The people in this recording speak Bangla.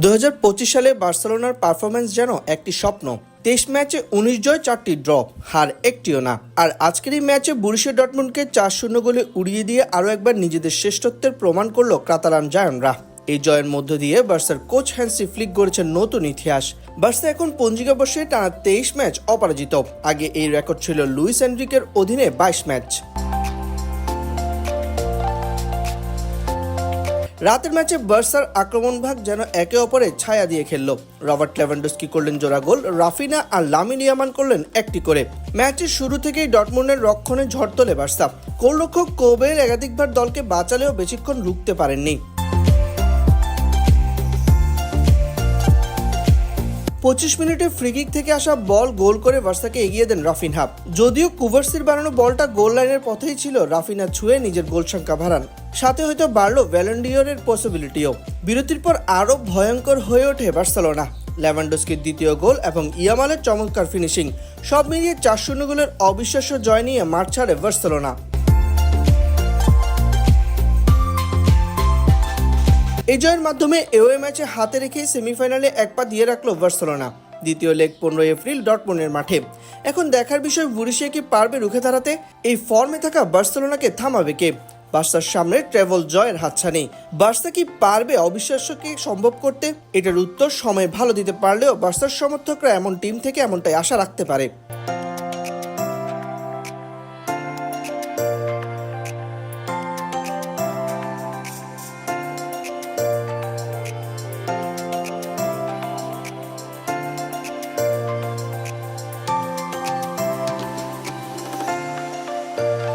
দু হাজার পঁচিশ সালে বার্সেলোনার পারফরমেন্স যেন একটি স্বপ্ন। তেইশ ম্যাচে উনিশ জয়, চারটি ড্র, হার একটিও না। আর আজকের এই ম্যাচে বুরিশে ডটমুন্ডকে চার শূন্য গোলে উড়িয়ে দিয়ে আরও একবার নিজেদের শ্রেষ্ঠত্বের প্রমাণ করল কাতালান জায়নরা। এই জয়ের মধ্য দিয়ে বার্সার কোচ হ্যান্সি ফ্লিক গড়েছেন নতুন ইতিহাস। বার্সা এখন পঞ্জিকা বর্ষে টানা তেইশ ম্যাচ অপরাজিত। আগে এই রেকর্ড ছিল লুইস এনরিকের অধীনে বাইশ ম্যাচ। রাতের ম্যাচে বার্সার আক্রমণ ভাগ যেন একে অপরে ছায়া দিয়ে খেলল। রবার্ট লেভানডস্কি করলেন জোড়া গোল, রাফিনা আর লামিন ইয়ামান করলেন একটি করে। ম্যাচের শুরু থেকেই ডটমুন্ডের রক্ষণে ঝড় তোলে বার্সা। গোলরক্ষক কোবের একাধিকবার দলকে বাঁচালেও বেশিক্ষণ রুখতে পারেননি। পঁচিশ মিনিটে ফ্রিকিক থেকে আসা বল গোল করে বার্সাকে এগিয়ে দেন রাফিনহা যদিও কুভার্সির বানানো বলটা গোল লাইনের পথেই ছিল, রাফিনা ছুঁয়ে নিজের গোল সংখ্যা বাড়ান। সাথে হয়তো বাড়লো ভ্যালেন্ডিয়রের পসিবিলিটিও বিরতির পর আরও ভয়ঙ্কর হয়ে ওঠে বার্সেলোনা। ল্যাভান্ডোস্কির দ্বিতীয় গোল এবং ইয়ামালের চমৎকার ফিনিশিং সব মিলিয়ে চার শূন্য গোলের অবিশ্বাস্য জয় নিয়ে মাঠ ছাড়ে বার্সেলোনা। এই জয়ের মাধ্যমে এওএ ম্যাচে হাতে রেখে সেমিফাইনালে এক পা দিয়ে রাখল বার্সেলোনা। দ্বিতীয় লেগ পনেরোই এপ্রিল ডটমনের মাঠে। এখন দেখার বিষয় বুরিশিয়া কি পারবে রুখে দাঁড়াতে? এই ফর্মে থাকা বার্সেলোনাকে থামাবে কে? বার্সার সামনে ট্রেভল জয়ের হাতছানি। বার্সা কি পারবে অবিশ্বাস্যকে সম্ভব করতে? এটার উত্তর সময় ভালো দিতে পারলেও বার্সার সমর্থকরা এমন টিম থেকে এমনটাই আশা রাখতে পারে। Bye.